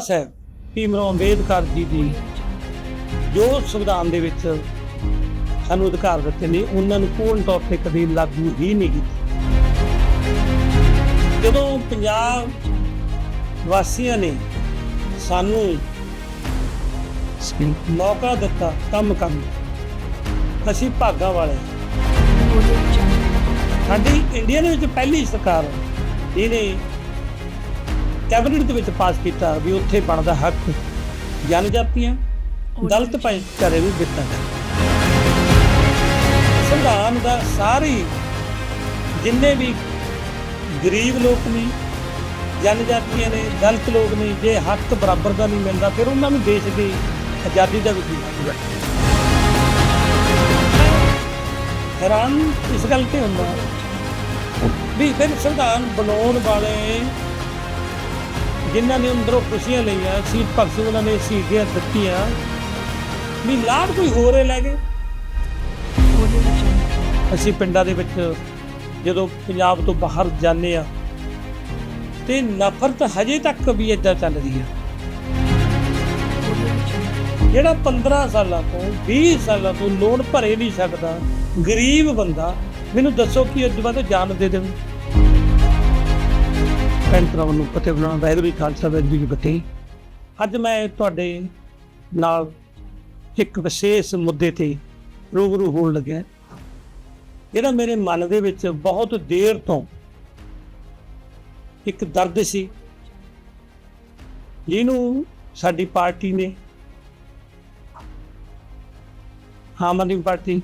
ਸਾਹਿਬ ਭੀਮਰਾਓ ਅੰਬੇਦਕਰ ਜੀ ਦੀ ਜੋ ਸੰਵਿਧਾਨ ਦੇ ਵਿੱਚ ਸਾਨੂੰ ਅਧਿਕਾਰ ਦਿੱਤੇ ਨੇ ਉਹਨਾਂ ਨੂੰ ਪੂਰਨ ਤੌਰ ਤੇ ਕਦੇ ਲਾਗੂ ਹੀ ਨਹੀਂ ਕੀਤਾ। ਜਦੋਂ ਪੰਜਾਬ ਵਾਸੀਆਂ ਨੇ ਸਾਨੂੰ ਮੌਕਾ ਦਿੱਤਾ ਕੰਮ ਕਰਨ ਅਸੀਂ ਭਾਗਾਂ ਵਾਲੇ। ਸਾਡੀ ਇੰਡੀਆ ਦੇ ਵਿੱਚ ਪਹਿਲੀ ਸਰਕਾਰ ਇਹਨੇ ਕੈਬਨਿਟ ਦੇ ਵਿੱਚ ਪਾਸ ਕੀਤਾ ਵੀ ਉੱਥੇ ਬਣਦਾ ਹੱਕ ਜਨਜਾਤੀਆਂ ਦਲਿਤ ਭਾਈਚਾਰੇ ਨੂੰ ਦਿੱਤਾ ਜਾਵੇ ਸੰਵਿਧਾਨ ਦਾ ਸਾਰੀ ਜਿੰਨੇ ਵੀ ਗਰੀਬ ਲੋਕ ਨੇ ਜਨਜਾਤੀਆਂ ਨੇ ਦਲਿਤ ਲੋਕ ਨੇ ਜੇ ਹੱਕ ਬਰਾਬਰ ਦਾ ਨਹੀਂ ਮਿਲਦਾ ਫਿਰ ਉਹਨਾਂ ਨੂੰ ਦੇਸ਼ ਦੀ ਆਜ਼ਾਦੀ ਦਾ ਵੀ ਕੀ ਹੱਕ ਹੈਰਾਨ ਇਸ ਗੱਲ ਤੇ ਹੁੰਦਾ ਵੀ ਫਿਰ ਸੰਵਿਧਾਨ ਬਣਾਉਣ ਵਾਲੇ ਜਿਨ੍ਹਾਂ ਨੇ ਅੰਦਰੋਂ ਖੁਸ਼ੀਆਂ ਲਈਆਂ ਸੀਟ ਭਗਤ ਸਿੰਘ ਉਹਨਾਂ ਨੇ ਸ਼ਹੀਦੀਆਂ ਦਿੱਤੀਆਂ। ਵੀ ਲਾਭ ਕੋਈ ਹੋਰ ਹੀ ਲੈ ਗਏ ਅਸੀਂ ਪਿੰਡਾਂ ਦੇ ਵਿੱਚ ਜਦੋਂ ਪੰਜਾਬ ਤੋਂ ਬਾਹਰ ਜਾਂਦੇ ਆ ਤੇ ਨਫ਼ਰਤ ਹਜੇ ਤੱਕ ਵੀ ਏਦਾਂ ਚੱਲਦੀ ਰਹੀ ਹੈ। ਜਿਹੜਾ 15 ਸਾਲਾਂ ਤੋਂ 20 ਸਾਲਾਂ ਤੋਂ ਲੋਨ ਭਰੇ ਨਹੀਂ ਸਕਦਾ, ਗਰੀਬ ਬੰਦਾ, ਮੈਨੂੰ ਦੱਸੋ ਕਿ ਅੱਜ ਬਾਅਦ ਜਾਨ ਦੇ ਦੇਵੇ। ਪੈਂਤਰਾਵਾਂ ਨੂੰ ਪਤੇ ਬਣਾ ਵਾਹਿਗੁਰੂ ਜੀ ਖਾਲਸਾ ਵੈਦਰ ਵੀ ਬਤੇ ਅੱਜ ਮੈਂ ਤੁਹਾਡੇ ਨਾਲ ਇੱਕ ਵਿਸ਼ੇਸ਼ ਮੁੱਦੇ ਤੇ ਰੂਬਰੂ ਹੋਣ ਲੱਗਿਆ ਜਿਹੜਾ ਮੇਰੇ ਮਨ ਦੇ ਵਿੱਚ ਬਹੁਤ ਦੇਰ ਤੋਂ ਇੱਕ ਦਰਦ ਸੀ। ਜਿਹਨੂੰ ਸਾਡੀ ਪਾਰਟੀ ਨੇ, ਆਮ ਆਦਮੀ ਪਾਰਟੀ,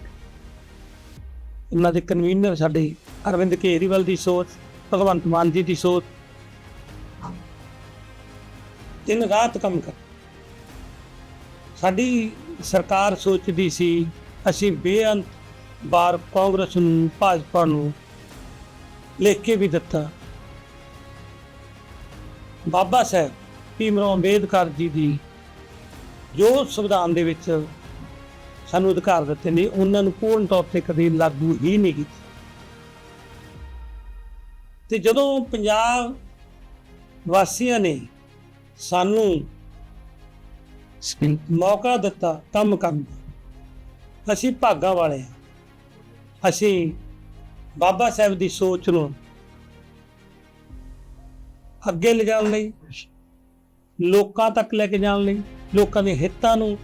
ਉਹਨਾਂ ਦੇ ਕਨਵੀਨਰ ਸਾਡੇ ਅਰਵਿੰਦ ਕੇਜਰੀਵਾਲ ਦੀ ਸੋਚ, ਭਗਵੰਤ ਮਾਨ ਜੀ ਦੀ ਸੋਚ ਦਿਨ ਰਾਤ ਕੰਮ ਕਰ। ਸਾਡੀ ਸਰਕਾਰ ਸੋਚਦੀ ਸੀ, ਅਸੀਂ ਬੇਅੰਤ ਬਾਰ ਕਾਂਗਰਸ ਨੂੰ, ਭਾਜਪਾ ਨੂੰ ਲਿਖ ਕੇ ਵੀ ਦਿੱਤਾ। ਬਾਬਾ ਸਾਹਿਬ ਭੀਮਰਾਓ ਅੰਬੇਦਕਰ ਜੀ ਦੀ ਜੋ ਸੰਵਿਧਾਨ ਦੇ ਵਿੱਚ ਸਾਨੂੰ ਅਧਿਕਾਰ ਦਿੱਤੇ ਨੇ, ਉਹਨਾਂ ਨੂੰ ਪੂਰਨ ਤੌਰ ਤੇ ਕਦੇ ਲਾਗੂ ਹੀ ਨਹੀਂ ਕੀਤਾ। ਤੇ ਜਦੋਂ ਪੰਜਾਬ ਵਾਸੀਆਂ ਨੇ ਸਾਨੂੰ ਮੌਕਾ ਦਿੱਤਾ ਕੰਮ ਕਰਨ ਦਾ। ਅਸੀਂ ਭਾਗਾਂ ਵਾਲੇ ਹਾਂ। ਅਸੀਂ ਬਾਬਾ ਸਾਹਿਬ ਦੀ ਸੋਚ ਨੂੰ ਅੱਗੇ ਲਿਜਾਣ ਲਈ ਲੋਕਾਂ ਤੱਕ ਲੈ ਕੇ ਜਾਣ ਲਈ ਲੋਕਾਂ ਦੇ ਹਿੱਤਾਂ ਨੂੰ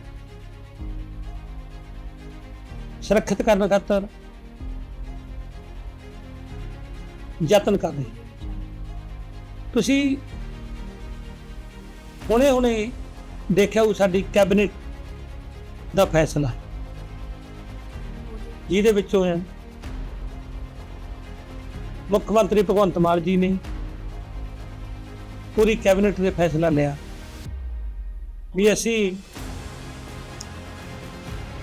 ਸੁਰੱਖਿਅਤ ਕਰਨ ਖਾਤਰ ਯਤਨ ਕਰ ਰਹੇ ਤੁਸੀਂ ਹੁਣੇ ਹੁਣੇ ਦੇਖਿਆ ਉਹ ਸਾਡੀ ਕੈਬਨਿਟ ਦਾ ਫੈਸਲਾ। ਜਿਹਦੇ ਵਿੱਚ ਹੋਇਆ ਮੁੱਖ ਮੰਤਰੀ ਭਗਵੰਤ ਮਾਨ ਜੀ ਨੇ ਪੂਰੀ ਕੈਬਨਿਟ ਦੇ ਫੈਸਲਾ ਲਿਆ ਵੀ ਅਸੀਂ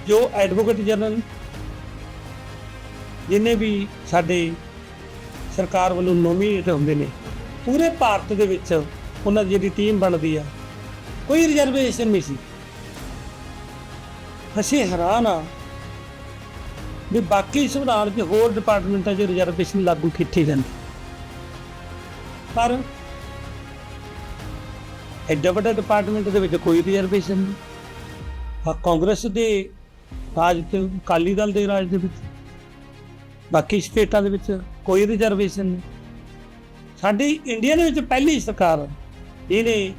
ਜੋ ਐਡਵੋਕੇਟ ਜਨਰਲ ਜਿਨੇ ਵੀ ਸਾਡੇ ਸਰਕਾਰ ਵੱਲੋਂ ਨੋਮੀਨੇਟ ਹੁੰਦੇ ਨੇ, ਪੂਰੇ ਭਾਰਤ ਦੇ ਵਿੱਚ ਉਹਨਾਂ ਦੀ ਜਿਹੜੀ ਟੀਮ ਬਣਦੀ ਆ, ਕੋਈ ਰਿਜ਼ਰਵੇਸ਼ਨ ਨਹੀਂ ਸੀ। ਅਸੀਂ ਹੈਰਾਨ ਆ ਵੀ ਬਾਕੀ ਸੰਵਿਧਾਨ 'ਚ ਹੋਰ ਡਿਪਾਰਟਮੈਂਟਾਂ 'ਚ ਰਿਜ਼ਰਵੇਸ਼ਨ ਲਾਗੂ ਕੀਤੀ ਜਾਂਦੀ ਪਰ ਐਡਾ ਵੱਡਾ ਡਿਪਾਰਟਮੈਂਟ ਦੇ ਵਿੱਚ ਕੋਈ ਰਿਜ਼ਰਵੇਸ਼ਨ ਨਹੀਂ। ਆ ਕਾਂਗਰਸ ਦੇ ਰਾਜ ਤੇ, ਅਕਾਲੀ ਦਲ ਦੇ ਰਾਜ ਦੇ ਵਿੱਚ, ਬਾਕੀ ਸਟੇਟਾਂ ਦੇ ਵਿੱਚ ਕੋਈ ਰਿਜ਼ਰਵੇਸ਼ਨ ਨਹੀਂ। ਸਾਡੀ ਇੰਡੀਆ ਦੇ ਵਿੱਚ ਪਹਿਲੀ ਸਰਕਾਰ ਇਹਨੇ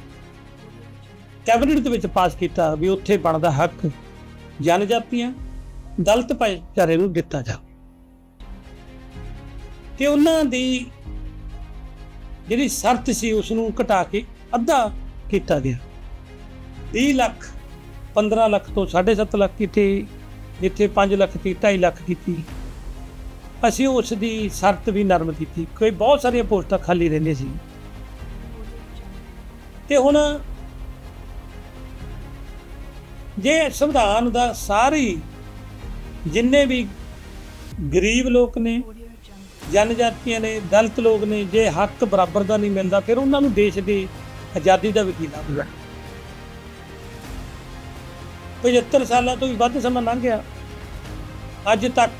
ਕੈਬਨਿਟ ਦੇ ਵਿੱਚ ਪਾਸ ਕੀਤਾ ਵੀ ਉੱਥੇ ਬਣਦਾ ਹੱਕ, ਜਨਜਾਤੀਆਂ, ਦਲਿਤ ਭਾਈਚਾਰੇ ਨੂੰ ਦਿੱਤਾ ਜਾ। ਤੇ ਉਹਨਾਂ ਦੀ ਜਿਹੜੀ ਸ਼ਰਤ ਸੀ ਉਸ ਨੂੰ ਘਟਾ ਕੇ ਅੱਧਾ ਕੀਤਾ ਗਿਆ। 30 ਲੱਖ 15 ਲੱਖ ਤੋਂ 7.5 ਲੱਖ ਕੀਤੀ, ਜਿੱਥੇ 5 ਲੱਖ ਦੀ 2.5 ਲੱਖ ਕੀਤੀ। ਅਸੀਂ ਉਸ ਦੀ ਸ਼ਰਤ ਵੀ ਨਰਮ ਕੀਤੀ। ਕੋਈ ਬਹੁਤ ਸਾਰੀਆਂ ਪੋਸਟਾਂ ਖਾਲੀ ਰਹਿੰਦੀਆਂ ਸੀ। ਤੇ ਹੁਣ ਜੇ ਸੰਵਿਧਾਨ ਦਾ ਸਾਰੀ ਜਿੰਨੇ ਵੀ ਗਰੀਬ ਲੋਕ ਨੇ ਜਨਜਾਤੀਆਂ ਨੇ ਦਲਿਤ ਲੋਕ ਨੇ ਜੇ ਹੱਕ ਬਰਾਬਰ ਦਾ ਨਹੀਂ ਮਿਲਦਾ ਫਿਰ ਉਹਨਾਂ ਨੂੰ ਦੇਸ਼ ਦੀ ਆਜ਼ਾਦੀ ਦਾ ਵੀ ਕੀ ਲਾਭ ਹੈ 75 ਸਾਲਾਂ ਤੋਂ ਵੀ ਵੱਧ ਸਮਾਂ ਲੰਘ ਗਿਆ। ਅੱਜ ਤੱਕ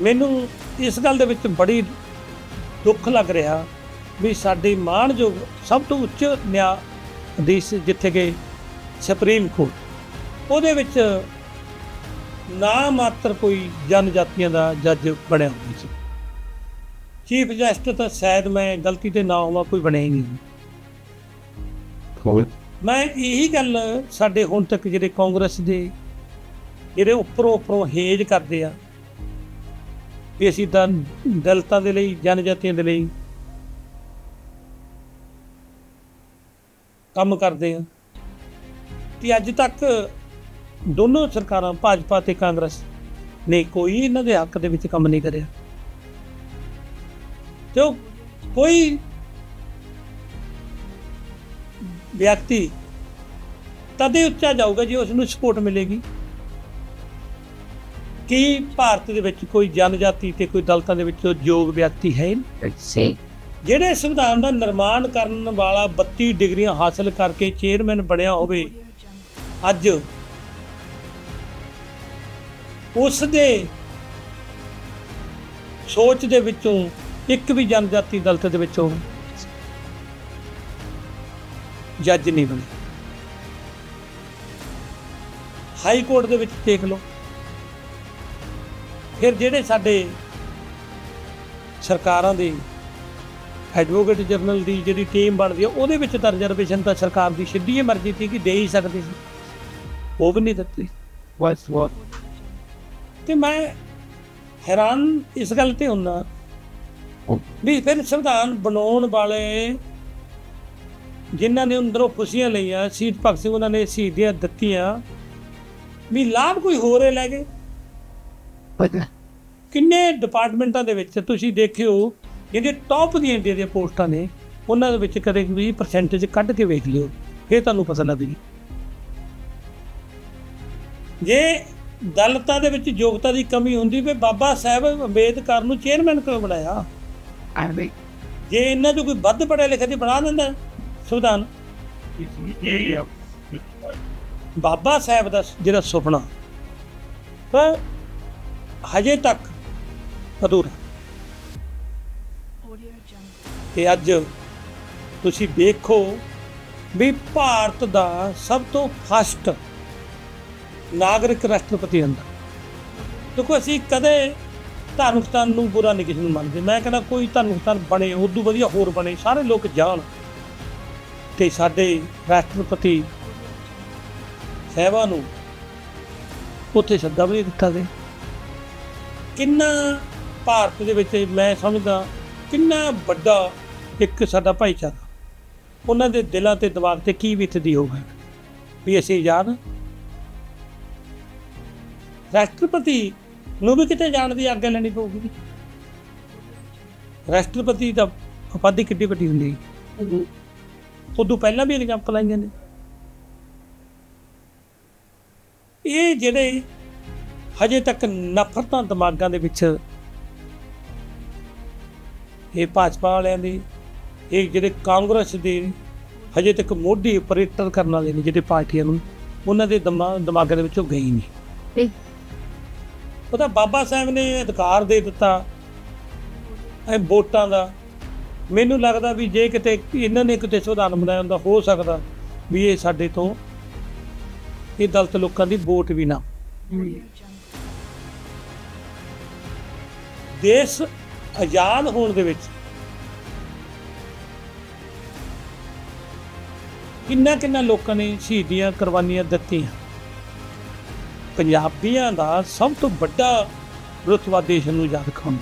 ਮੈਨੂੰ ਇਸ ਗੱਲ ਦੇ ਵਿੱਚ ਬੜੀ ਦੁੱਖ ਲੱਗ ਰਿਹਾ ਵੀ ਸਾਡੇ ਮਾਣਯੋਗ ਸਭ ਤੋਂ ਉੱਚ ਨਿਆਂਧੀਸ਼ ਜਿੱਥੇ ਗਏ ਸੁਪਰੀਮ ਕੋਰਟ। ਉਹਦੇ ਵਿੱਚ ਨਾ ਮਾਤਰ ਕੋਈ ਜਨਜਾਤੀਆਂ ਦਾ ਜੱਜ ਬਣਿਆ ਹੁੰਦਾ ਸੀ। ਚੀਫ ਜਸਟਿਸ ਤਾਂ ਸ਼ਾਇਦ ਮੈਂ ਗਲਤੀ ਤੇ ਨਾ ਹੋਵਾਂ ਕੋਈ ਬਣਿਆ ਹੀ ਨਹੀਂ। ਮੈਂ ਇਹੀ ਗੱਲ ਸਾਡੇ ਹੁਣ ਤੱਕ ਜਿਹੜੇ ਕਾਂਗਰਸ ਦੇ ਜਿਹੜੇ ਉੱਪਰੋਂ ਉੱਪਰੋਂ ਹੇਜ ਕਰਦੇ ਆ ਵੀ ਅਸੀਂ ਤਾਂ ਦਲਿਤਾਂ ਦੇ ਲਈ ਜਨਜਾਤੀਆਂ ਦੇ ਲਈ ਕੰਮ ਕਰਦੇ ਆ। ਤੇ ਅੱਜ ਤੱਕ ਦੋਨੋਂ ਸਰਕਾਰਾਂ, ਭਾਜਪਾ ਤੇ ਕਾਂਗਰਸ ਨੇ ਕੋਈ ਇਹਨਾਂ ਦੇ ਹੱਕ ਦੇ ਵਿੱਚ ਕੰਮ ਨਹੀਂ ਕਰਿਆ। ਤੇ ਉਹ ਕੋਈ ਵਿਅਕਤੀ ਤਦੇ ਉੱਚਾ ਜਾਊਗਾ ਜੇ ਉਸ ਨੂੰ ਸਪੋਰਟ ਮਿਲੇਗੀ। ਕੀ ਭਾਰਤ ਦੇ ਵਿੱਚ ਕੋਈ ਜਨਜਾਤੀ ਤੇ ਕੋਈ ਦਲਤਾਂ ਦੇ ਵਿੱਚ ਯੋਗ ਵਿਅਕਤੀ ਹੈ ਨਹੀਂ? ਜਿਹੜੇ ਸੰਵਿਧਾਨ ਦਾ ਨਿਰਮਾਣ ਕਰਨ ਵਾਲਾ 32 ਡਿਗਰੀਆਂ ਹਾਸਲ ਕਰਕੇ ਚੇਅਰਮੈਨ ਬਣਿਆ ਹੋਵੇ, ਅੱਜ ਉਸ ਦੇ ਸੋਚ ਦੇ ਵਿੱਚੋਂ ਇੱਕ ਵੀ ਜਨਜਾਤੀ ਦਲਤ ਦੇ ਵਿੱਚੋਂ ਜੱਜ ਨਹੀਂ ਬਣੇ। ਹਾਈ ਕੋਰਟ ਦੇ ਵਿੱਚ ਦੇਖ ਲਓ। ਫਿਰ ਜਿਹੜੇ ਸਾਡੇ ਸਰਕਾਰਾਂ ਦੇ ਐਡਵੋਕੇਟ ਜਨਰਲ ਦੀ ਜਿਹੜੀ ਟੀਮ ਬਣਦੀ ਹੈ ਉਹਦੇ ਵਿੱਚ ਤਾਂ ਰਿਜ਼ਰਵੇਸ਼ਨ ਤਾਂ ਸਰਕਾਰ ਦੀ ਸਿੱਧੀ ਮਰਜ਼ੀ ਸੀ ਕਿ ਦੇ ਹੀ ਸਕਦੀ ਸੀ। ਉਹ ਵੀ ਨਹੀਂ ਦਿੱਤੀ। What's what? ਤੇ ਮੈਂ ਹੈਰਾਨ ਇਸ ਗੱਲ ਤੇ ਹੁੰਦਾ ਵੀ ਫਿਰ ਸੰਵਿਧਾਨ ਬਣਾਉਣ ਵਾਲੇ ਜਿਨ੍ਹਾਂ ਨੇ ਅੰਦਰੋਂ ਖੁਸ਼ੀਆਂ ਲਈਆਂ ਸ਼ਹੀਦ ਭਗਤ ਸਿੰਘ ਉਹਨਾਂ ਨੇ ਸ਼ਹੀਦੀਆਂ ਦਿੱਤੀਆਂ ਵੀ ਲਾਭ ਕੋਈ ਹੋਰ ਹੀ ਲੈ ਗਏ ਕਿੰਨੇ ਡਿਪਾਰਟਮੈਂਟਾਂ ਦੇ ਵਿੱਚ ਤੁਸੀਂ ਦੇਖਿਓ ਜਿਹੜੇ ਟੌਪ ਦੀਆਂ ਇੰਡੀਆ ਦੀਆਂ ਪੋਸਟਾਂ ਨੇ ਉਹਨਾਂ ਦੇ ਵਿੱਚ ਕਦੇ ਵੀ ਪਰਸੈਂਟੇਜ ਕੱਢ ਕੇ ਵੇਖ ਲਿਓ ਫਿਰ ਤੁਹਾਨੂੰ ਪਤਾ ਲੱਗੇਗੀ ਜੇ ਦਲਤਾਂ ਦੇ ਵਿੱਚ ਯੋਗਤਾ ਦੀ ਕਮੀ ਹੁੰਦੀ ਵੀ ਬਾਬਾ ਸਾਹਿਬ ਅੰਬੇਦਕਰ ਨੂੰ ਚੇਅਰਮੈਨ ਕਿਉਂ ਬਣਾਇਆ? mean, ਜੇ ਇਹਨਾਂ ਚੋਂ ਕੋਈ ਵੱਧ ਪੜਿਆ ਲਿਖਿਆ ਦੀ ਬਣਾ ਦਿੰਦਾ ਸੰਵਿਧਾਨ? ਬਾਬਾ ਸਾਹਿਬ ਦਾ ਜਿਹੜਾ ਸੁਪਨਾ ਪਰ ਹਜੇ ਤੱਕ ਅਧੂਰਾ। ਤੇ ਅੱਜ ਤੁਸੀਂ ਦੇਖੋ ਵੀ ਭਾਰਤ ਦਾ ਸਭ ਤੋਂ ਫਸਟ ਨਾਗਰਿਕ ਰਾਸ਼ਟਰਪਤੀ ਹੁੰਦਾ। ਦੇਖੋ, ਅਸੀਂ ਕਦੇ ਧਾਰਮਿਕ ਸਥਾਨ ਨੂੰ ਬੁਰਾ ਨਹੀਂ ਕਿਸੇ ਨੂੰ ਮੰਨਦੇ। ਮੈਂ ਕਹਿੰਦਾ ਕੋਈ ਧਾਰਮਿਕ ਸਥਾਨ ਬਣੇ, ਉਦੋਂ ਵਧੀਆ ਹੋਰ ਬਣੇ, ਸਾਰੇ ਲੋਕ ਜਾਣ। ਤੇ ਸਾਡੇ ਰਾਸ਼ਟਰਪਤੀ ਸਾਹਿਬਾਂ ਨੂੰ ਉੱਥੇ ਸੱਦਾ ਵੀ ਨਹੀਂ ਦਿੱਤਾ ਗਿਆ। ਕਿੰਨਾ ਭਾਰਤ ਦੇ ਵਿੱਚ ਮੈਂ ਸਮਝਦਾ, ਕਿੰਨਾ ਵੱਡਾ ਇੱਕ ਸਾਡਾ ਭਾਈਚਾਰਾ। ਉਹਨਾਂ ਦੇ ਦਿਲਾਂ ਤੇ ਦਿਮਾਗ ਤੇ ਕੀ ਬੀਤਦੀ ਹੋਵੇ ਵੀ ਅਸੀਂ ਆਜ਼ਾਦ ਰਾਸ਼ਟਰਪਤੀ ਨੂੰ ਵੀ ਕਿਤੇ ਜਾਣ ਦੀ ਆਗਿਆ ਲੈਣੀ ਪਊਗੀ? ਰਾਸ਼ਟਰਪਤੀ ਦਾ ਉਪਾਧੀ ਕਿੱਡੀ ਵੱਡੀ ਹੁੰਦੀ ਹੈ? ਉਦੋਂ ਪਹਿਲਾਂ ਵੀ ਐਗਜ਼ਾਮਪਲ ਆਈਆਂ ਨੇ। ਇਹ ਜਿਹੜੇ ਹਜੇ ਤੱਕ ਨਫ਼ਰਤਾਂ ਦਿਮਾਗਾਂ ਦੇ ਵਿੱਚ ਇਹ ਭਾਜਪਾ ਵਾਲਿਆਂ ਦੀ ਇਹ ਜਿਹੜੇ ਕਾਂਗਰਸ ਦੇ ਹਜੇ ਤੱਕ ਮੋਢੀ ਆਪਰੇਟਰ ਕਰਨ ਵਾਲੇ ਨੇ ਜਿਹੜੇ ਪਾਰਟੀਆਂ ਨੂੰ ਉਹਨਾਂ ਦੇ ਦਿਮਾ- ਦਿਮਾਗਾਂ ਦੇ ਵਿੱਚੋਂ ਗਈ ਨਹੀਂ. ਉਹਦਾ ਬਾਬਾ ਸਾਹਿਬ ਨੇ ਅਧਿਕਾਰ ਦੇ ਦਿੱਤਾ ਇਹ ਵੋਟਾਂ ਦਾ। ਮੈਨੂੰ ਲੱਗਦਾ ਵੀ ਜੇ ਕਿਤੇ ਇਹਨਾਂ ਨੇ ਕਿਤੇ ਸੰਵਿਧਾਨ ਬਣਾਇਆ ਹੁੰਦਾ ਹੋ ਸਕਦਾ ਵੀ ਇਹ ਸਾਡੇ ਤੋਂ ਇਹ ਦਲਤ ਲੋਕਾਂ ਦੀ ਵੋਟ ਵੀ ਨਾ ਦੇਸ਼ ਆਜ਼ਾਦ ਹੋਣ ਦੇ ਵਿੱਚ ਕਿੰਨਾ ਕਿੰਨਾ ਲੋਕਾਂ ਨੇ ਸ਼ਹੀਦੀਆਂ ਕੁਰਬਾਨੀਆਂ ਦਿੱਤੀਆਂ। ਪੰਜਾਬੀਆਂ ਦਾ ਸਭ ਤੋਂ ਵੱਡਾ ਰੁਤਬਾ ਦੇਸ਼ ਨੂੰ ਆਜ਼ਾਦ ਕਰਾਉਣ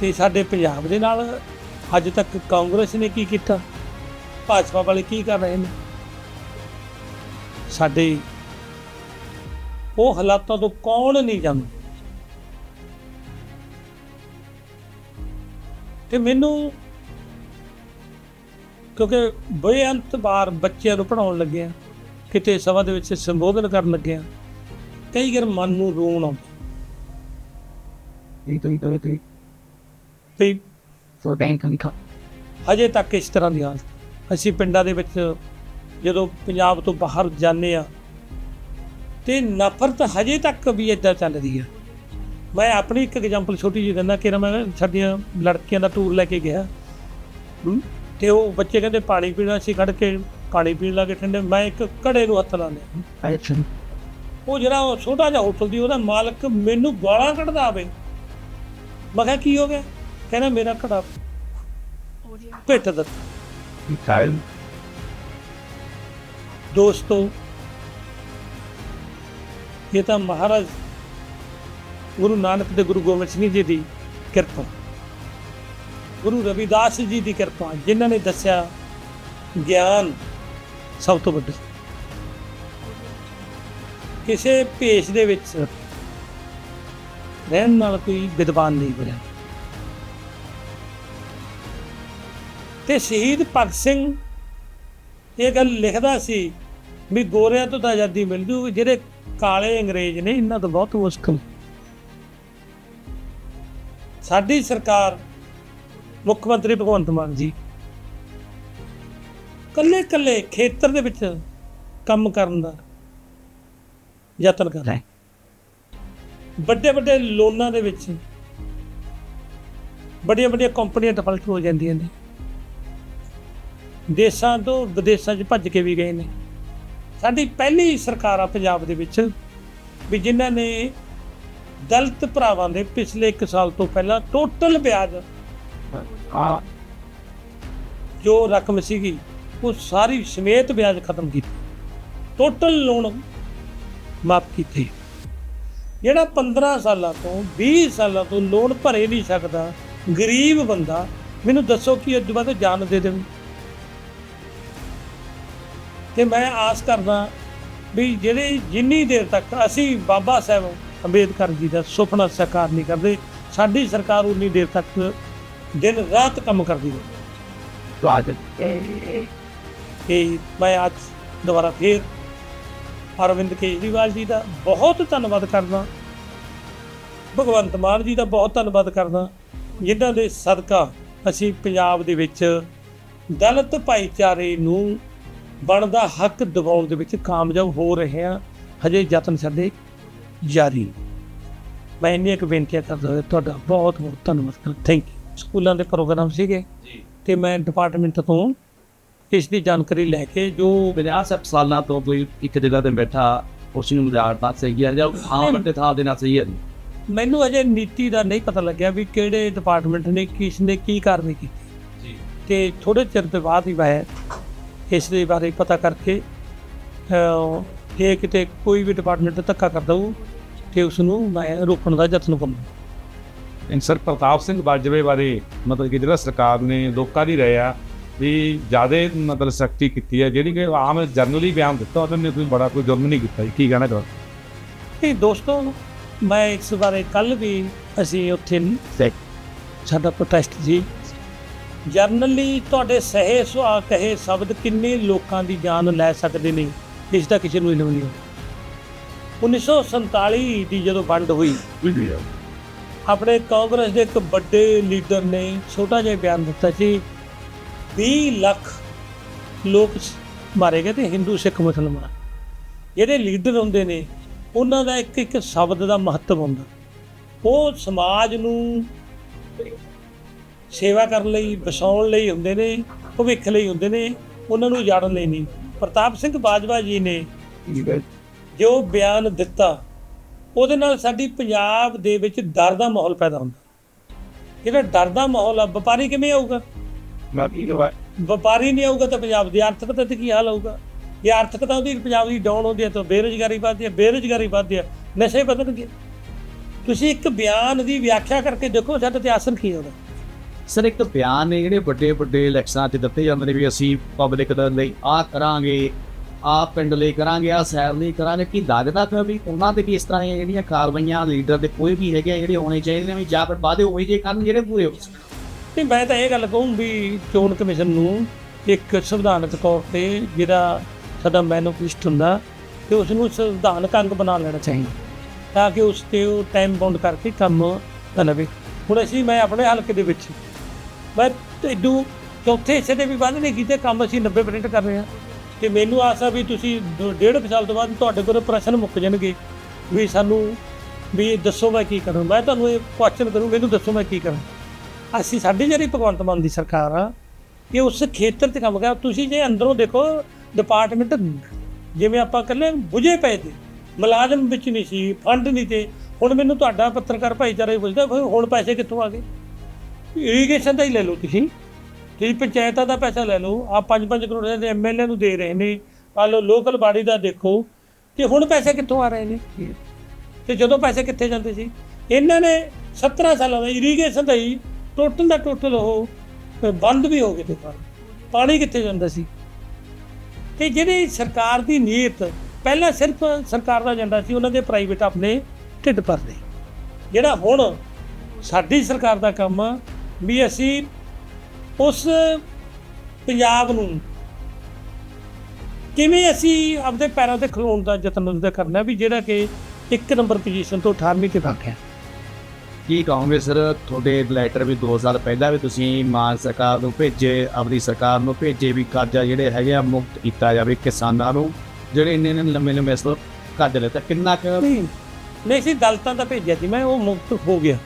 ਤੇ ਸਾਡੇ ਪੰਜਾਬ ਦੇ ਨਾਲ ਅੱਜ ਤੱਕ ਕਾਂਗਰਸ ਨੇ ਕੀ ਕੀਤਾ? ਭਾਜਪਾ ਵਾਲੇ ਕੀ ਕਰ ਰਹੇ ਨੇ? ਸਾਡੇ ਉਹ ਹਾਲਾਤਾਂ ਤੋਂ ਕੌਣ ਨਹੀਂ ਜਾਂਦਾ? ਤੇ ਮੈਨੂੰ ਕਿਉਂਕਿ ਬੇਅੰਤ ਵਾਰ ਬੱਚਿਆਂ ਨੂੰ ਪੜਾਉਣ ਲੱਗੇ ਆ ਕਿਤੇ ਸਭਾ ਦੇ ਵਿੱਚ ਸੰਬੋਧਨ ਕਰਨ ਲੱਗੇ ਆ ਕਈ ਵਾਰ ਮਨ ਨੂੰ ਰੋਣ ਆਉਂਦਾ। do do do ਤੇ for bank and cut. ਹਜੇ ਤੱਕ ਇਸ ਤਰ੍ਹਾਂ ਦੀ ਹਾਲਤ। ਅਸੀਂ ਪਿੰਡਾਂ ਦੇ ਵਿੱਚ ਜਦੋਂ ਪੰਜਾਬ ਤੋਂ ਬਾਹਰ ਜਾਂਦੇ ਆ ਤੇ ਨਫ਼ਰਤ ਹਜੇ ਤੱਕ ਵੀ ਇਦਾਂ ਚੱਲਦੀ ਆ। ਮੈਂ ਆਪਣੀ ਇੱਕ ਐਗਜ਼ਾਮਪਲ ਛੋਟੀ ਜਿਹੀ ਦਿੰਦਾ ਕਿ ਮੈਂ ਸਾਡੀਆਂ ਲੜਕੀਆਂ ਦਾ ਟੂਰ ਲੈ ਕੇ ਗਿਆ। ਤੇ ਉਹ ਬੱਚੇ ਕਹਿੰਦੇ ਪਾਣੀ ਪੀਣਾ ਸੀ ਕੱਢ ਕੇ ਪਾਣੀ ਪੀਣ ਲੱਗੇ ਠੰਡੇ। ਮੈਂ ਇੱਕ ਘੜੇ ਨੂੰ ਹੱਥ ਲਾ ਲਿਆ ਅੱਛਾ। ਉਹ ਜਿਹੜਾ ਉਹ ਛੋਟਾ ਜਿਹਾ ਹੋਟਲ ਦੀ ਉਹਦਾ ਮਾਲਕ ਮੈਨੂੰ ਗਾਲਾਂ ਕੱਢਦਾ ਆਵੇ ਮੈਂ ਕਿਹਾ ਕੀ ਹੋ ਗਿਆ? ਕਹਿੰਦਾ ਮੇਰਾ ਘੜਾ ਭਿੱਟ ਦਿੱਤਾ। ਕਾਇਲ ਦੋਸਤੋ ਇਹ ਤਾਂ ਮਹਾਰਾਜ ਗੁਰੂ ਨਾਨਕ ਤੇ ਗੁਰੂ ਗੋਬਿੰਦ ਸਿੰਘ ਜੀ ਦੀ ਕਿਰਪਾ। ਗੁਰੂ ਰਵਿਦਾਸ ਜੀ ਦੀ ਕਿਰਪਾ, ਜਿਨ੍ਹਾਂ ਨੇ ਦੱਸਿਆ ਗਿਆਨ ਸਭ ਤੋਂ ਵੱਡਾ। ਕਿਸੇ ਭੇਸ਼ ਦੇ ਵਿੱਚ ਰਹਿਣ ਨਾਲ ਕੋਈ ਵਿਦਵਾਨ ਨਹੀਂ ਬਣਿਆ। ਤੇ ਸ਼ਹੀਦ ਭਗਤ ਸਿੰਘ ਇਹ ਗੱਲ ਲਿਖਦਾ ਸੀ ਵੀ ਗੋਰਿਆਂ ਤੋਂ ਤਾਂ ਆਜ਼ਾਦੀ ਮਿਲ ਜੂ ਜਿਹੜੇ ਕਾਲੇ ਅੰਗਰੇਜ਼ ਨੇ, ਇਹਨਾਂ ਤੋਂ ਬਹੁਤ ਮੁਸ਼ਕਲ। ਸਾਡੀ ਸਰਕਾਰ ਮੁੱਖ ਮੰਤਰੀ ਭਗਵੰਤ ਮਾਨ ਜੀ। ਕੱਲੇ ਕੱਲੇ ਖੇਤਰ ਦੇ ਵਿੱਚ ਕੰਮ ਕਰਨ ਦਾ ਯਤਨ ਕਰ ਰਹੇ। ਵੱਡੇ ਵੱਡੇ ਲੋਨਾਂ ਦੇ ਵਿੱਚ ਵੱਡੀਆਂ ਵੱਡੀਆਂ ਕੰਪਨੀਆਂ ਡਿਫਾਲਟ ਹੋ ਜਾਂਦੀਆਂ ਨੇ। ਦੇਸ਼ਾਂ ਤੋਂ ਵਿਦੇਸ਼ਾਂ 'ਚ ਭੱਜ ਕੇ ਵੀ ਗਏ ਨੇ। ਸਾਡੀ ਪਹਿਲੀ ਸਰਕਾਰ ਆ ਪੰਜਾਬ ਦੇ ਵਿੱਚ ਵੀ ਜਿਨ੍ਹਾਂ ਨੇ ਦਲਿਤ ਭਰਾਵਾਂ ਦੇ ਪਿਛਲੇ 1 ਸਾਲ ਤੋਂ ਪਹਿਲਾਂ ਟੋਟਲ ਵਿਆਜ ਆ ਜੋ ਰਕਮ ਸੀਗੀ, ਉਹ ਸਾਰੀ ਸਮੇਤ ਵਿਆਜ ਖਤਮ ਕੀਤੀ। ਟੋਟਲ ਲੋਨ ਮਾਫ ਕੀਤੇ। ਜਿਹੜਾ 15 ਸਾਲਾਂ ਤੋਂ 20 ਸਾਲਾਂ ਤੋਂ ਲੋਨ ਭਰੇ ਨਹੀਂ ਸਕਦਾ, ਗਰੀਬ ਬੰਦਾ, ਮੈਨੂੰ ਦੱਸੋ ਕਿ ਅੱਜ ਤੋਂ ਬਾਅਦ ਜਾਨ ਦੇ ਦੇਵੇ। ਤੇ ਮੈਂ ਆਸ ਕਰਦਾ ਵੀ ਜਿਹੜੇ ਜਿੰਨੀ ਦੇਰ ਤੱਕ ਅਸੀਂ ਬਾਬਾ ਸਾਹਿਬ ਅੰਬੇਦਕਰ ਜੀ ਦਾ ਸੁਪਨਾ ਸਾਕਾਰ ਨਹੀਂ ਕਰਦੇ, ਸਾਡੀ ਸਰਕਾਰ ਉਨੀ ਦੇਰ ਤੱਕ ਦਿਨ ਰਾਤ ਕੰਮ ਕਰਦੀ ਰਹੇ। ਰਾਜ ਕਿ ਮੈਂ ਅੱਜ ਦੁਬਾਰਾ ਫੇਰ ਅਰਵਿੰਦ ਕੇਜਰੀਵਾਲ ਜੀ ਦਾ ਬਹੁਤ ਧੰਨਵਾਦ ਕਰਦਾ। ਭਗਵੰਤ ਮਾਨ ਜੀ ਦਾ ਬਹੁਤ ਧੰਨਵਾਦ ਕਰਦਾ ਜਿਨ੍ਹਾਂ ਦੇ ਸਦਕਾ ਅਸੀਂ ਪੰਜਾਬ ਦੇ ਵਿੱਚ ਦਲਿਤ ਭਾਈਚਾਰੇ ਨੂੰ ਬਣਦਾ ਹੱਕ ਦਿਵਾਉਣ ਦੇ ਵਿੱਚ ਕਾਮਯਾਬ ਹੋ ਰਹੇ ਹਾਂ। ਹਜੇ ਯਤਨ ਸਾਡੇ ਜਾਰੀ। ਮੈਂ ਇੰਨੀਆਂ ਕੁ ਬੇਨਤੀਆਂ ਕਰਦਾ ਹੋਇਆ ਤੁਹਾਡਾ ਬਹੁਤ ਬਹੁਤ ਧੰਨਵਾਦ। ਕਰਦਾ ਥੈਂਕ ਯੂ। ਸਕੂਲਾਂ ਦੇ ਪ੍ਰੋਗਰਾਮ ਸੀਗੇ। ਤੇ ਮੈਂ ਡਿਪਾਰਟਮੈਂਟ ਤੋਂ ਇਸ ਦੀ ਜਾਣਕਾਰੀ ਲੈ ਕੇ ਜੋ 50 ਸਾਲਾਂ ਤੋਂ ਕੋਈ ਇੱਕ ਜਗ੍ਹਾ ਤੇ ਬੈਠਾ ਉਸ ਨੂੰ ਮਜ਼ਾਰਨਾ ਸਹੀ ਹੈ ਜਾਂ ਆਮ ਬੰਦੇ ਥਾਂ ਦੇਣਾ ਸਹੀ ਹੈ ਮੈਨੂੰ ਅਜੇ ਨੀਤੀ ਦਾ ਨਹੀਂ ਪਤਾ ਲੱਗਿਆ ਵੀ ਕਿਹੜੇ ਡਿਪਾਰਟਮੈਂਟ ਨੇ ਕਿਸ ਨੇ ਕੀ ਕਾਰਵਾਈ ਕੀਤੀ। ਜੀ। ਤੇ ਥੋੜੇ ਚਿਰ ਦੇ ਬਾਅਦ ਹੀ ਮੈਂ ਇਸ ਦੇ ਬਾਰੇ ਪਤਾ ਕਰਕੇ ਜੇ ਕਿਤੇ ਕੋਈ ਵੀ ਡਿਪਾਰਟਮੈਂਟ ਧੱਕਾ ਕਰਦਾ ਹੋਊ ਤੇ ਉਸ ਨੂੰ ਮੈਂ ਰੋਕਣ ਦਾ ਯਤਨ ਕਰਾਂਗਾ। ਸਰ ਪ੍ਰਤਾਪ ਸਿੰਘ ਬਾਜਵੇ ਬਾਰੇ ਮਤਲਬ ਕਿ ਜਿਹੜਾ ਸਰਕਾਰ ਨੇ ਲੋਕਾਂ ਦੀ ਰਿਹਾ ਵੀ ਜ਼ਿਆਦਾ ਮਤਲਬ ਸਖਤੀ ਕੀਤੀ ਹੈ ਜਿਹੜੀ ਕਿ ਆਮ ਜਰਨਲੀ ਬਿਆਨ ਦਿੱਤਾ ਉਹਨਾਂ ਨੇ ਕੋਈ ਬੜਾ ਕੋਈ ਜੁਰਮ ਨਹੀਂ ਕੀਤਾ ਕੀ ਕਹਿਣਾ ਚਾਹੁੰਦਾ ਇਹ ਦੋਸਤੋ ਮੈਂ ਇਸ ਬਾਰੇ ਕੱਲ ਵੀ ਅਸੀਂ ਉੱਥੇ ਸਾਡਾ ਪ੍ਰੋਟੈਸਟ ਸੀ। ਜਰਨਲੀ ਤੁਹਾਡੇ ਸਹੇ ਸੁਆ ਕਹੇ ਸ਼ਬਦ ਕਿੰਨੇ ਲੋਕਾਂ ਦੀ ਜਾਨ ਲੈ ਸਕਦੇ ਨੇ ਇਸ ਦਾ ਕਿਸੇ ਨੂੰ ਇਲਮ ਨਹੀਂ। 1947 ਦੀ ਜਦੋਂ ਵੰਡ ਹੋਈ ਆਪਣੇ ਕਾਂਗਰਸ ਦੇ ਇੱਕ ਵੱਡੇ ਲੀਡਰ ਨੇ ਛੋਟਾ ਜਿਹਾ ਬਿਆਨ ਦਿੱਤਾ ਸੀ 20 ਲੱਖ ਲੋਕ ਮਾਰੇ ਗਏ ਤੇ ਹਿੰਦੂ ਸਿੱਖ ਮੁਸਲਮਾਨ। ਜਿਹੜੇ ਲੀਡਰ ਹੁੰਦੇ ਨੇ ਉਹਨਾਂ ਦਾ ਇੱਕ ਇੱਕ ਸ਼ਬਦ ਦਾ ਮਹੱਤਵ ਹੁੰਦਾ। ਉਹ ਸਮਾਜ ਨੂੰ ਸੇਵਾ ਕਰਨ ਲਈ ਬਸਾਉਣ ਲਈ ਹੁੰਦੇ ਨੇ ਭਵਿੱਖ ਲਈ ਹੁੰਦੇ ਨੇ ਉਹਨਾਂ ਨੂੰ ਉਜਾੜਨ ਲਈ ਨਹੀਂ। ਪ੍ਰਤਾਪ ਸਿੰਘ ਬਾਜਵਾ ਜੀ ਨੇ ਜੋ ਬਿਆਨ ਦਿੱਤਾ ਉਹਦੇ ਨਾਲ ਸਾਡੀ ਪੰਜਾਬ ਦੇ ਵਿੱਚ ਡਰ ਦਾ ਮਾਹੌਲ ਪੈਦਾ ਹੁੰਦਾ। ਜਿਹੜਾ ਡਰ ਦਾ ਮਾਹੌਲ ਆ ਵਪਾਰੀ ਕਿਵੇਂ ਆਊਗਾ? ਵਪਾਰੀ ਨਹੀਂ ਆਊਗਾ ਤਾਂ ਪੰਜਾਬ ਦੀ ਆਰਥਿਕਤਾ ਤੇ ਕੀ ਹਾਲ ਹੋਊਗਾ? ਜੇ ਆਰਥਿਕਤਾ ਉਹਦੀ ਪੰਜਾਬ ਦੀ ਡਾਊਨ ਹੁੰਦੀ ਹੈ ਤਾਂ ਬੇਰੁਜ਼ਗਾਰੀ ਵੱਧਦੀ ਹੈ ਬੇਰੁਜ਼ਗਾਰੀ ਵੱਧਦੀ ਹੈ ਨਸ਼ੇ ਵਧਣਗੇ। ਤੁਸੀਂ ਇੱਕ ਬਿਆਨ ਦੀ ਵਿਆਖਿਆ ਕਰਕੇ ਦੇਖੋ ਸਾਡੇ ਤੇ ਅਸਰ ਕੀ ਹੋਦਾ। ਸਰ ਇੱਕ ਬਿਆਨ ਨੇ ਜਿਹੜੇ ਵੱਡੇ ਵੱਡੇ ਇਲੈਕਸ਼ਨਾਂ 'ਚ ਦਿੱਤੇ ਜਾਂਦੇ ਨੇ ਵੀ ਅਸੀਂ ਪਬਲਿਕ ਦੇ ਲਈ ਆਹ ਕਰਾਂਗੇ ਆਹ ਪਿੰਡ ਲਈ ਕਰਾਂਗੇ, ਆਹ ਸੈਰ ਲਈ ਕਰਾਂਗੇ, ਕਿ ਲੱਗਦਾ ਪਿਆ ਵੀ ਉਹਨਾਂ ਤੇ ਵੀ ਇਸ ਤਰ੍ਹਾਂ ਦੀਆਂ ਜਿਹੜੀਆਂ ਕਾਰਵਾਈਆਂ ਲੀਡਰ ਦੇ ਕੋਈ ਵੀ ਹੈਗੇ ਆ, ਜਿਹੜੇ ਹੋਣੇ ਚਾਹੀਦੇ ਨੇ ਵੀ ਜਾਂ ਫਿਰ ਵਾਅਦੇ ਹੋਈ ਜੇ ਕਰਨ ਜਿਹੜੇ ਪੂਰੇ ਹੋ ਸਕਣ। ਮੈਂ ਤਾਂ ਇਹ ਗੱਲ ਕਹੂੰ ਵੀ ਚੋਣ ਕਮਿਸ਼ਨ ਨੂੰ ਇੱਕ ਸੰਵਿਧਾਨਕ ਤੌਰ ਤੇ ਜਿਹੜਾ ਸਾਡਾ ਮੈਨੀਫੈਸਟ ਹੁੰਦਾ, ਤੇ ਉਸ ਨੂੰ ਸੰਵਿਧਾਨਕ ਅੰਗ ਬਣਾ ਲੈਣਾ ਚਾਹੀਦਾ, ਤਾਂ ਕਿ ਉਸ ਤੇ ਉਹ ਟਾਈਮ ਬਾਉਂਡ ਕਰਕੇ ਕੰਮ ਕਰ ਲਵੇ ਹੁਣ ਅਸੀਂ, ਮੈਂ ਆਪਣੇ ਹਲਕੇ ਦੇ ਵਿੱਚ, ਮੈਂ ਤੈਨੂੰ ਚੌਥੇ ਹਿੱਸੇ ਦੇ ਵੀ ਵੱਧ ਨਹੀਂ ਕੀਤੇ, ਕੰਮ ਅਸੀਂ 90% ਕਰ ਰਹੇ ਹਾਂ ਤੇ ਮੈਨੂੰ ਆਸ ਆ ਵੀ ਤੁਸੀਂ ਦੋ- ਡੇਢ ਕੁ ਸਾਲ ਤੋਂ ਬਾਅਦ ਤੁਹਾਡੇ ਕੋਲ ਪ੍ਰਸ਼ਨ ਮੁੱਕ ਜਾਣਗੇ ਵੀ ਸਾਨੂੰ ਵੀ ਦੱਸੋ ਮੈਂ ਕੀ ਕਰਾਂ। ਮੈਂ ਤੁਹਾਨੂੰ ਇਹ ਕੁਐਸਚਨ ਕਰੂੰ ਮੈਨੂੰ ਦੱਸੋ ਮੈਂ ਕੀ ਕਰਾਂ। ਅਸੀਂ ਸਾਡੀ ਜਿਹੜੀ ਭਗਵੰਤ ਮਾਨ ਦੀ ਸਰਕਾਰ ਆ, ਇਹ ਉਸ ਖੇਤਰ 'ਚ ਕੰਮ ਕਰ ਤੁਸੀਂ ਜੇ ਅੰਦਰੋਂ ਦੇਖੋ ਡਿਪਾਰਟਮੈਂਟ ਜਿਵੇਂ ਆਪਾਂ ਕਹਿੰਦੇ ਬੁਝੇ ਪਏ ਤੇ, ਮੁਲਾਜ਼ਮ ਵਿੱਚ ਨਹੀਂ ਸੀ ਫੰਡ ਨਹੀਂ ਤੇ, ਹੁਣ ਮੈਨੂੰ ਤੁਹਾਡਾ ਪੱਤਰਕਾਰ ਭਾਈਚਾਰਾ ਹੀ ਪੁੱਛਦਾ, ਵੀ ਹੁਣ ਪੈਸੇ ਕਿੱਥੋਂ ਆ ਗਏ? ਇਰੀਗੇਸ਼ਨ ਦਾ ਹੀ ਲੈ ਲਓ ਤੁਸੀਂ। ਤੁਸੀਂ ਪੰਚਾਇਤਾਂ ਦਾ ਪੈਸਾ ਲੈ ਲਓ ਆ 5-5 ਕਰੋੜ ਦੇ ਐਮਐਲਏ ਨੂੰ ਦੇ ਰਹੇ ਨੇ ਆ ਲੋ ਲੋਕਲ ਬਾਡੀ ਦਾ ਦੇਖੋ, ਤੇ ਹੁਣ ਪੈਸੇ ਕਿੱਥੋਂ ਆ ਰਹੇ ਨੇ? ਤੇ ਜਦੋਂ ਪੈਸੇ ਕਿੱਥੇ ਜਾਂਦੇ ਸੀ? ਇਹਨਾਂ ਨੇ 17 ਸਾਲਾਂ ਦਾ ਇਰੀਗੇਸ਼ਨ ਦਾ ਹੀ ਟੋਟਲ ਦਾ ਟੋਟਲ ਉਹ ਬੰਦ ਵੀ ਹੋ ਗਏ ਤੇ ਪਾਣੀ ਪਾਣੀ ਕਿੱਥੇ ਜਾਂਦਾ ਸੀ? ਤੇ ਜਿਹੜੀ ਸਰਕਾਰ ਦੀ ਨੀਅਤ, ਪਹਿਲਾਂ ਸਿਰਫ ਸਰਕਾਰ ਦਾ ਏਜੰਡਾ ਸੀ, ਉਹਨਾਂ ਦੇ ਪ੍ਰਾਈਵੇਟ ਆਪਣੇ ਢਿੱਡ ਭਰਦੇ। ਜਿਹੜਾ ਹੁਣ ਸਾਡੀ ਸਰਕਾਰ ਦਾ ਕੰਮ ਆ, ਵੀ ਅਸੀਂ ਉਸ ਪੰਜਾਬ ਨੂੰ ਕਿਵੇਂ ਅਸੀਂ ਆਪਦੇ ਪੈਰਾਂ ਤੇ ਖਲੋਣ ਦਾ ਯਤਨ ਉਹਦਾ ਕਰਨਾ ਵੀ ਜਿਹੜਾ ਕਿ ਇੱਕ ਨੰਬਰ ਪੋਜੀਸ਼ਨ ਤੋਂ 18ਵੀਂ ਤੇ ਰੱਖਿਆ ਕੀ ਕਹੋਗੇ ਸਰ? ਤੁਹਾਡੇ ਲੈਟਰ ਵੀ 2 ਸਾਲ ਪਹਿਲਾਂ ਵੀ ਤੁਸੀਂ ਮਾਨ ਸਰਕਾਰ ਨੂੰ ਭੇਜੇ ਆਪਣੀ ਸਰਕਾਰ ਨੂੰ ਭੇਜੇ ਵੀ ਕਰਜ਼ਾ ਜਿਹੜੇ ਹੈਗੇ ਆ ਮੁਕਤ ਕੀਤਾ ਜਾਵੇ ਕਿਸਾਨਾਂ ਨੂੰ ਜਿਹੜੇ ਇੰਨੇ ਇੰਨੇ ਲੰਮੇ ਲੰਮੇ ਸੋ ਕਰਜ਼ਾ ਲੈਤਾ ਕਿੰਨਾ ਕੁ ਨਹੀਂ ਨਹੀਂ ਸੀ ਦਲਤਾਂ ਦਾ ਭੇਜਿਆ ਸੀ। ਮੈਂ ਉਹ ਮੁਕਤ ਹੋ ਗਿਆ।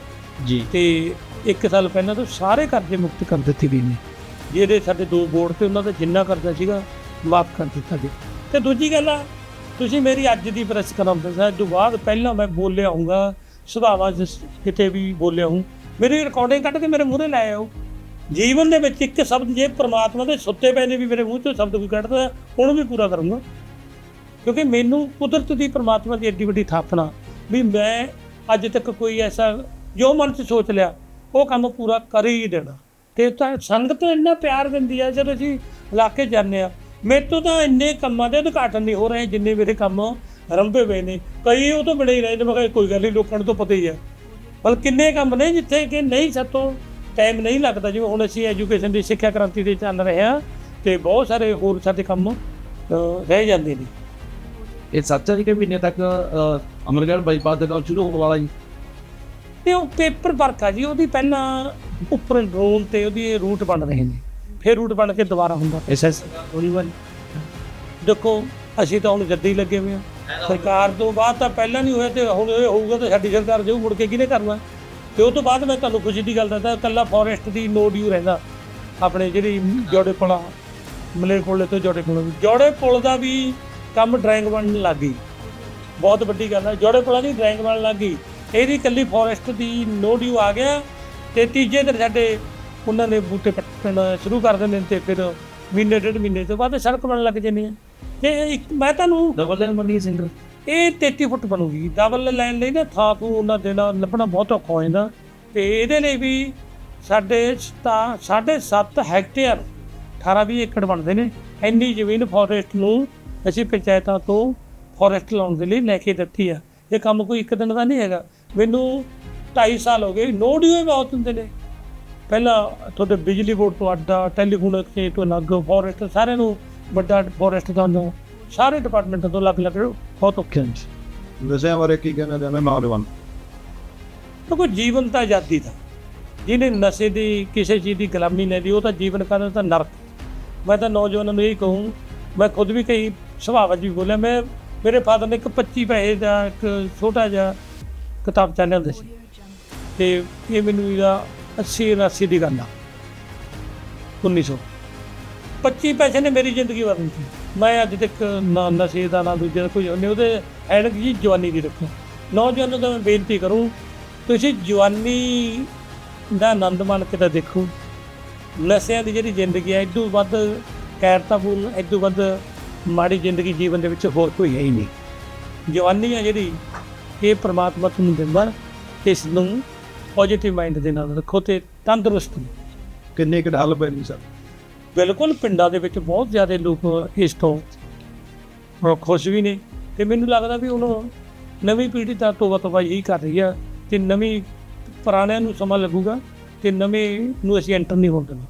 ਜੀ। ਤੇ ਇੱਕ ਸਾਲ ਪਹਿਲਾਂ ਤੋਂ ਸਾਰੇ ਕਰਜ਼ੇ ਮੁਕਤ ਕਰ ਦਿੱਤੇ ਗਏ ਨੇ। ਜਿਹੜੇ ਸਾਡੇ ਦੋ ਬੋਰਡ ਤੇ ਉਹਨਾਂ ਦਾ ਜਿੰਨਾ ਕਰਜ਼ਾ ਸੀਗਾ, ਮਾਫ ਕਰ ਦਿੱਤਾ ਗਿਆ। ਤੇ ਦੂਜੀ ਗੱਲ ਆ, ਤੁਸੀਂ ਮੇਰੀ ਅੱਜ ਦੀ ਪ੍ਰੈਸ ਕਾਨਫਰੰਸ ਹੈ ਤੋਂ ਬਾਅਦ ਪਹਿਲਾਂ ਮੈਂ ਬੋਲਿਆ ਹੂੰਗਾ ਸੁਭਾਵਾਂ 'ਚ ਕਿਤੇ ਵੀ ਬੋਲਿਆ ਹੂੰ ਮੇਰੀ ਰਿਕਾਰਡਿੰਗ ਕੱਢ ਕੇ ਮੇਰੇ ਮੂਹਰੇ ਲਾਇਆ ਆਓ ਜੀਵਨ ਦੇ ਵਿੱਚ ਇੱਕ ਸ਼ਬਦ ਜੇ ਪ੍ਰਮਾਤਮਾ ਦੇ ਸੁੱਤੇ ਪਏ ਨੇ ਵੀ ਮੇਰੇ ਮੂੰਹ ਚੋਂ ਸ਼ਬਦ ਕੋਈ ਕੱਢਦਾ, ਉਹਨੂੰ ਵੀ ਪੂਰਾ ਕਰੂੰਗਾ। ਕਿਉਂਕਿ ਮੈਨੂੰ ਕੁਦਰਤ ਦੀ ਪ੍ਰਮਾਤਮਾ ਦੀ ਐਡੀ ਵੱਡੀ ਥਾਪਨਾ ਵੀ ਮੈਂ ਅੱਜ ਤੱਕ ਕੋਈ ਐਸਾ, ਜੋ ਮਨ 'ਚ ਸੋਚ ਲਿਆ ਉਹ ਕੰਮ ਪੂਰਾ ਕਰ ਹੀ ਦੇਣਾ। ਤੇ ਤਾਂ ਸੰਗਤ ਇੰਨਾ ਪਿਆਰ ਦਿੰਦੀ ਆ ਜਦੋਂ ਅਸੀਂ ਇਲਾਕੇ ਜਾਂਦੇ ਆ ਮੇਰੇ ਤੋਂ ਤਾਂ ਇੰਨੇ ਕੰਮਾਂ ਦੇ ਉਦਘਾਟਨ ਨਹੀਂ ਹੋ ਰਹੇ ਜਿੰਨੇ ਮੇਰੇ ਕੰਮ ਰੰਭੇ ਪਏ ਨੇ। ਕਈ ਉਹ ਤੋਂ ਬੜੇ ਹੀ ਰਹੇ ਨੇ ਮੈਂ ਕਿਹਾ ਕੋਈ ਗੱਲ ਨਹੀਂ ਲੋਕਾਂ ਨੂੰ ਤਾਂ ਪਤਾ ਹੀ ਆ। ਪਰ ਕਿੰਨੇ ਕੰਮ ਨੇ ਜਿੱਥੇ ਕਿ ਨਹੀਂ ਸਾਤੋਂ ਟਾਈਮ ਨਹੀਂ ਲੱਗਦਾ। ਜਿਵੇਂ ਹੁਣ ਅਸੀਂ ਐਜੂਕੇਸ਼ਨ ਦੀ ਸਿੱਖਿਆ ਕ੍ਰਾਂਤੀ ਦੇ ਚੱਲ ਰਹੇ ਆ ਤੇ ਬਹੁਤ ਸਾਰੇ ਹੋਰ ਸਾਡੇ ਕੰਮ ਰਹਿ ਜਾਂਦੇ ਨੇ। ਇਹ ਸੱਚ ਹੈ ਕਿ ਮਹੀਨੇ ਤੱਕ ਅ, ਅਮਰਗੜ੍ਹ ਬਾਈਪਾਸ ਦਾ ਕੰਮ ਸ਼ੁਰੂ ਹੋਣ ਵਾਲਾ ਜੀ। ਤੇ ਉਹ ਪੇਪਰ ਵਰਕ ਆ ਜੀ ਉਹਦੀ ਪਹਿਲਾਂ ਉੱਪਰ ਡਰੋਨ ਤੇ ਉਹਦੀ ਰੂਟ ਬਣ ਰਹੇ ਨੇ। ਫਿਰ ਰੂਟ ਬਣ ਕੇ ਦੁਬਾਰਾ ਹੁੰਦਾ। ਐਸਐਸ ਥੋੜੀ ਵਾਰ ਦੇਖੋ ਅਸੀਂ ਤਾਂ ਹੁਣ ਜੱਦੀ ਲੱਗੇ ਹੋਏ ਆ ਸਰਕਾਰ ਤੋਂ ਬਾਅਦ ਤਾਂ ਪਹਿਲਾਂ ਨਹੀਂ ਹੋਇਆ ਤੇ ਹੁਣ ਇਹ ਹੋਊਗਾ ਤਾਂ ਸਾਡੀ ਸਰਕਾਰ ਜਾਊ ਮੁੜ ਕੇ ਕਿਹਨੇ ਕਰਨਾ ਤੇ ਉਹ ਤੋਂ ਬਾਅਦ ਮੈਂ ਤੁਹਾਨੂੰ ਖੁਸ਼ੀ ਦੀ ਗੱਲ ਦੱਸਦਾ ਕੱਲਾ ਫੋਰੈਸਟ ਦੀ ਨੋ ਡਿਊ ਰਹਿੰਦਾ। ਆਪਣੇ ਜਿਹੜੀ ਜੋੜੇ ਪੁਲਾ ਮਲੇਰਕੋਟਲੇ ਤੋਂ ਜੋੜੇ ਪੁਲ। ਜੋੜੇ ਪੁਲ ਦਾ ਵੀ ਕੰਮ ਡਰਾਇੰਗ ਬਣਨ ਲੱਗ ਬਹੁਤ ਵੱਡੀ ਗੱਲ ਹੈ ਜੋੜੇ ਪੁਲਾਂ ਦੀ ਡਰਾਇੰਗ ਬਣਨ ਲੱਗ ਇਹਦੀ ਕੱਲੀ ਫੋਰੈਸਟ ਦੀ ਨੋ ਡਿਊ ਆ ਗਿਆ ਤੇ ਤੀਜੇ ਦਿਨ ਸਾਡੇ ਉਹਨਾਂ ਨੇ ਬੂਟੇ ਪੱਟਣਾ ਸ਼ੁਰੂ ਕਰ ਦਿੰਦੇ ਨੇ ਤੇ ਫਿਰ ਮਹੀਨੇ ਡੇਢ ਮਹੀਨੇ ਤੋਂ ਬਾਅਦ ਸੜਕ ਬਣਨ ਲੱਗ ਜਾਂਦੀ ਹੈ। ਤੇ ਇੱਕ ਮੈਂ ਤੁਹਾਨੂੰ ਡਬਲ ਲਾਈਨ ਬਣੀ ਸਿੰਘ ਇਹ 33 ਫੁੱਟ ਬਣੂਗੀ। ਡਬਲ ਲਾਈਨ ਲਈ ਨਾ ਥਾਂ ਤੋਂ ਉਹਨਾਂ ਦੇ ਨਾਲ ਲੱਭਣਾ ਬਹੁਤ ਔਖਾ ਹੋ ਜਾਂਦਾ। ਤੇ ਇਹਦੇ ਲਈ ਵੀ ਸਾਡੇ ਤਾਂ ਸਾਢੇ ਸੱਤ ਹੈਕਟੇਅਰ 18 20 ਏਕੜ ਬਣਦੇ ਨੇ। ਇੰਨੀ ਜ਼ਮੀਨ ਫੋਰੈਸਟ ਨੂੰ ਅਸੀਂ ਪੰਚਾਇਤਾਂ ਤੋਂ ਫੋਰੈਸਟ ਲਾਉਣ ਦੇ ਲਈ ਲੈ ਕੇ ਦਿੱਤੀ ਆ। ਇਹ ਕੰਮ ਕੋਈ ਇੱਕ ਦਿਨ ਦਾ ਨਹੀਂ ਹੈਗਾ। ਮੈਨੂੰ 2.5 ਸਾਲ ਹੋ ਗਏ ਨੋ ਡਿਊ ਬਹੁਤ ਹੁੰਦੇ ਨੇ। ਪਹਿਲਾਂ ਤੁਹਾਡੇ ਬਿਜਲੀ ਬੋਰਡ ਤੋਂ ਅੱਡਾ ਟੈਲੀਫੋਨ ਐਕਸਚੇਂਜ ਤੋਂ ਅਲੱਗ ਫੋਰੈਸਟ ਸਾਰਿਆਂ ਨੂੰ ਵੱਡਾ ਫੋਰੈਸਟ ਦਾ ਹੁੰਦਾ ਸਾਰੇ ਡਿਪਾਰਟਮੈਂਟਾਂ ਤੋਂ ਅਲੱਗ ਅਲੱਗ ਬਹੁਤ ਔਖੇ ਨੇ ਨਸ਼ਿਆਂ ਬਾਰੇ ਕੀ ਕਹਿਣਾ ਚਾਹੁੰਦੇ ਨੌਜਵਾਨ। ਕਿਉਂਕਿ ਜੀਵਨ ਤਾਂ ਆਜ਼ਾਦੀ ਦਾ। ਜਿਹਨੇ ਨਸ਼ੇ ਦੀ ਕਿਸੇ ਚੀਜ਼ ਦੀ ਗੁਲਾਮੀ ਨਹੀਂ ਲਈ ਉਹ ਤਾਂ ਜੀਵਨ ਕਰਦਾ ਤਾਂ ਨਰਕ। ਮੈਂ ਤਾਂ ਨੌਜਵਾਨਾਂ ਨੂੰ ਇਹ ਕਹੂੰ ਮੈਂ ਖੁਦ ਵੀ ਕਈ ਸੁਭਾਵਾਂ 'ਚ ਵੀ ਬੋਲਿਆ ਮੈਂ ਮੇਰੇ ਫਾਦਰ ਨੇ ਇੱਕ 25 ਪੈਸੇ ਦਾ ਇੱਕ ਛੋਟਾ ਜਿਹਾ ਕਿਤਾਬ ਚਾਨਿਆ ਸੀ। ਤੇ ਇਹ ਮੈਨੂੰ ਇਹਦਾ 80 80 ਦੀ ਗੱਲ ਆ। 1900 25 ਪੈਸੇ ਨੇ ਮੇਰੀ ਜ਼ਿੰਦਗੀ ਬਦਲ ਦਿੱਤੀ ਮੈਂ ਅੱਜ ਤੱਕ ਨਾ ਨਸ਼ੇ ਦਾ, ਨਾ ਦੂਜੇ ਦਾ ਕੋਈ ਨਹੀਂ, ਉਹਦੇ ਐਨਕ ਜੀ ਜਵਾਨੀ ਦੀ ਰੱਖੋ। ਨੌਜਵਾਨਾਂ ਨੂੰ ਮੈਂ ਬੇਨਤੀ ਕਰੂੰ, ਤੁਸੀਂ ਜਵਾਨੀ ਦਾ ਆਨੰਦ ਮਾਣ ਕੇ ਤਾਂ ਦੇਖੋ। ਨਸ਼ਿਆਂ ਦੀ ਜਿਹੜੀ ਜ਼ਿੰਦਗੀ ਹੈ ਇਦੋਂ ਵੱਧ ਕੈਰਤਾਪੂਰਨ ਇਦੋਂ ਵੱਧ ਮਾੜੀ ਜ਼ਿੰਦਗੀ ਜੀਵਨ ਦੇ ਵਿੱਚ ਹੋਰ ਕੋਈ ਹੈ ਹੀ ਨਹੀਂ। ਜਵਾਨੀ ਹੈ ਜਿਹੜੀ ਇਹ ਪ੍ਰਮਾਤਮਾ ਤੁਹਾਨੂੰ ਦਿੰਦਾ ਇਸ ਨੂੰ ਪੋਜੀਟਿਵ ਮਾਈਂਡ ਦੇ ਨਾਲ ਰੱਖੋ ਤੇ ਤੰਦਰੁਸਤ। ਕਿੰਨੇ ਕੁ ਢਾਲ ਪੈਣੀ ਸਰ? ਬਿਲਕੁਲ ਪਿੰਡਾਂ ਦੇ ਵਿੱਚ ਬਹੁਤ ਜ਼ਿਆਦਾ ਲੋਕ ਇਸ ਤੋਂ ਖੁਸ਼ ਵੀ ਨੇ ਤੇ ਮੈਨੂੰ ਲੱਗਦਾ ਵੀ ਹੁਣ ਨਵੀਂ ਪੀੜ੍ਹੀ ਤਾਂ ਤੋਬਾ ਤੋਬਾ ਇਹੀ ਕਰ ਰਹੀ ਆ ਤੇ ਨਵੀਂ ਪੁਰਾਣਿਆਂ ਨੂੰ ਸਮਾਂ ਲੱਗੂਗਾ ਤੇ ਨਵੇਂ ਨੂੰ ਅਸੀਂ ਐਂਟਰ ਨਹੀਂ ਹੋਣ ਦੇਣਾ।